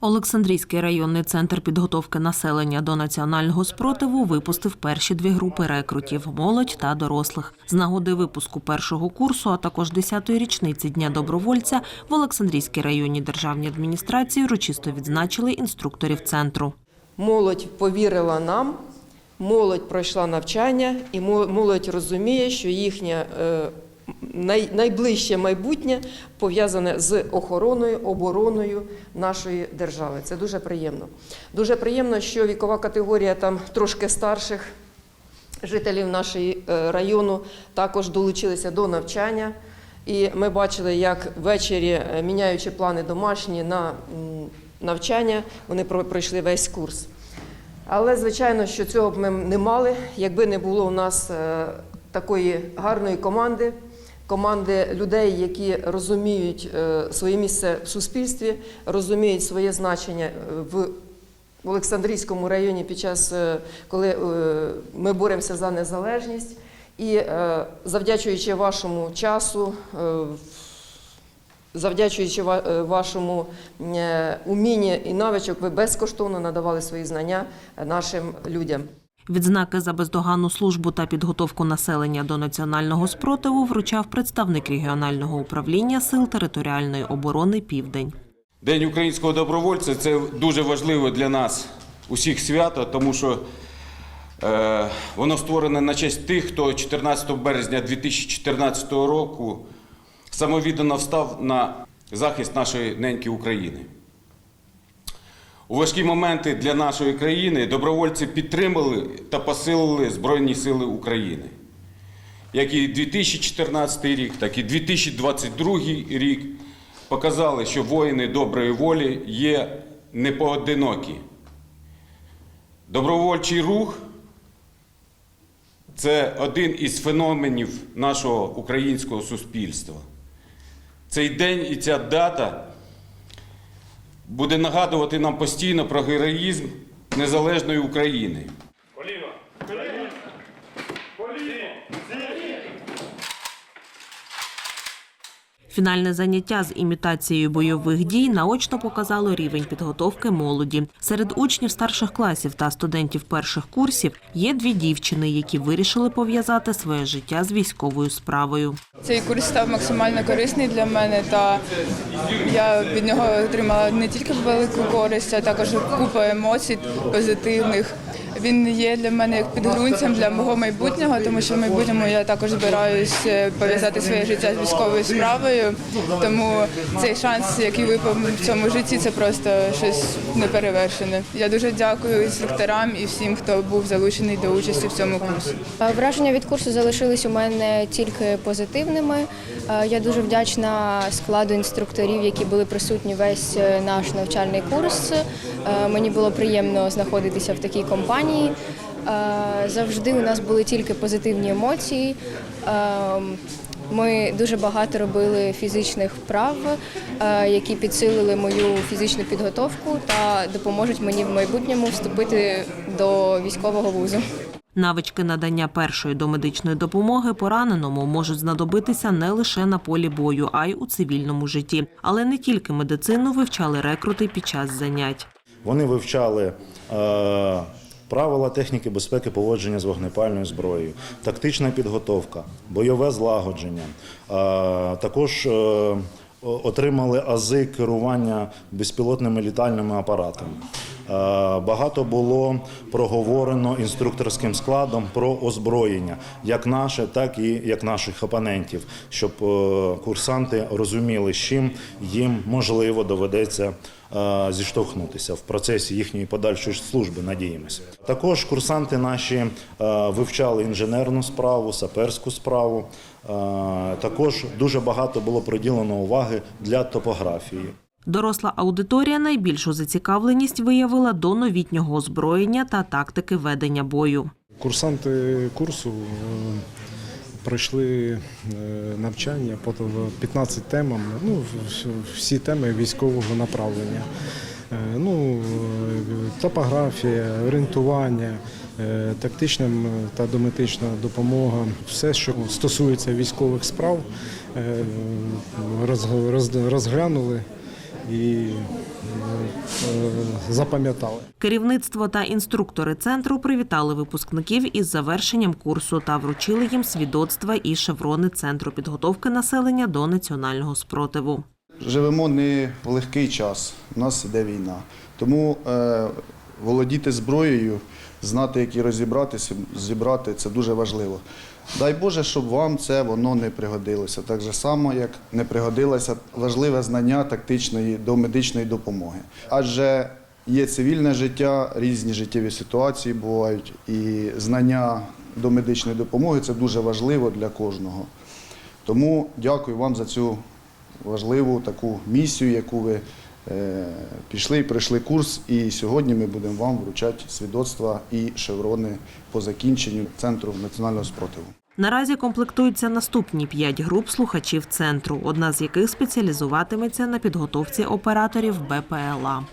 Олександрійський районний центр підготовки населення до національного спротиву випустив перші дві групи рекрутів молодь та дорослих. З нагоди випуску першого курсу, а також 10-ї річниці Дня добровольця в Олександрійській районній державній адміністрації урочисто відзначили інструкторів центру. Молодь повірила нам, молодь пройшла навчання, і мо- молодь розуміє, що їхнє е, найближче майбутнє пов'язане з охороною, обороною нашої держави. Це дуже приємно. Дуже приємно, що вікова категорія там трошки старших жителів нашого району також долучилися до навчання. І ми бачили, як ввечері, е, міняючи плани домашні на навчання, вони про- пройшли весь курс. Але, звичайно, що цього б ми не мали, якби не було у нас е, такої гарної команди, команди людей, які розуміють е, своє місце в суспільстві, розуміють своє значення е, в Олександрійському районі під час, е, коли ми боремося за незалежність. І завдячуючи вашому часу, завдячуючи ва- вашому умінні і навичок, ви безкоштовно надавали свої знання нашим людям. Відзнаки за бездоганну службу та підготовку населення до національного спротиву вручав представник регіонального управління сил територіальної оборони Південь. День українського добровольця це дуже важливо для нас усіх свято, тому що е, воно створене на честь тих, хто 14 березня 2014 року самовіддано встав на захист нашої неньки України. У важкі моменти для нашої країни добровольці підтримали та посилили Збройні Сили України. Як і 2014 рік, так і 2022 рік показали, що воїни доброї волі є непоодинокі. Добровольчий рух це один із феноменів нашого українського суспільства. Цей день і ця дата буде нагадувати нам постійно про героїзм незалежної України. Фінальне заняття з імітацією бойових дій наочно показало рівень підготовки молоді. Серед учнів старших класів та студентів перших курсів є дві дівчини, які вирішили пов'язати своє життя з військовою справою. Цей курс став максимально корисний для мене, та я від нього отримала не тільки велику користь, а також купу емоцій позитивних. Він є для мене як підґрунтям для мого майбутнього, тому що в майбутньому я також збираюсь е, пов'язати своє життя з військовою справою. Тому цей шанс, який випав в цьому житті, це просто щось неперевершене. Я дуже дякую інструкторам і всім, хто був залучений до участі в цьому курсі. Е, Враження від курсу залишились у мене тільки позитивними. Е, Я дуже вдячна складу інструкторів, які були присутні весь наш навчальний курс. Мені було приємно знаходитися в такій компанії. Е, Завжди у нас були тільки позитивні емоції. Е, Ми дуже багато робили фізичних вправ, е, які підсилили мою фізичну підготовку та допоможуть мені в майбутньому вступити до військового вузу. Навички надання першої домедичної допомоги пораненому можуть знадобитися не лише на полі бою, а й у цивільному житті. Але не тільки медицину вивчали рекрути під час занять. Вони вивчали правила техніки безпеки поводження з вогнепальною зброєю, тактична підготовка, бойове злагодження. Також е, отримали ази керування безпілотними літальними апаратами. Е, Багато було проговорено інструкторським складом про озброєння, як наше, так і як наших опонентів, щоб е, курсанти розуміли, з чим їм можливо доведеться е, зіштовхнутися в процесі їхньої подальшої служби. Надіємося. Також курсанти наші вивчали інженерну справу, саперську справу. Також дуже багато було приділено уваги для топографії. Доросла аудиторія найбільшу зацікавленість виявила до новітнього озброєння та тактики ведення бою. Курсанти курсу е, пройшли е, навчання по 15 темам, ну, всі теми військового направлення. Е, Ну, топографія, орієнтування, тактична та дометична допомога, все, що стосується військових справ, роз- роз- розглянули і е, запам'ятали. Керівництво та інструктори центру привітали випускників із завершенням курсу та вручили їм свідоцтва і шеврони центру підготовки населення до національного спротиву. Живемо не в легкий час, у нас іде війна. Тому е, володіти зброєю, знати, як її розібратися, зібрати це дуже важливо. Дай Боже, щоб вам це воно не пригодилося. Так же само, як не пригодилося важливе знання тактичної до медичної допомоги. Адже є цивільне життя, різні життєві ситуації бувають, і знання до медичної допомоги це дуже важливо для кожного. Тому дякую вам за цю важливу таку місію, яку ви пішли і пройшли курс. І сьогодні ми будемо вам вручати свідоцтва і шеврони по закінченню центру національного спротиву. Наразі комплектуються наступні п'ять груп слухачів центру, одна з яких спеціалізуватиметься на підготовці операторів БПЛА.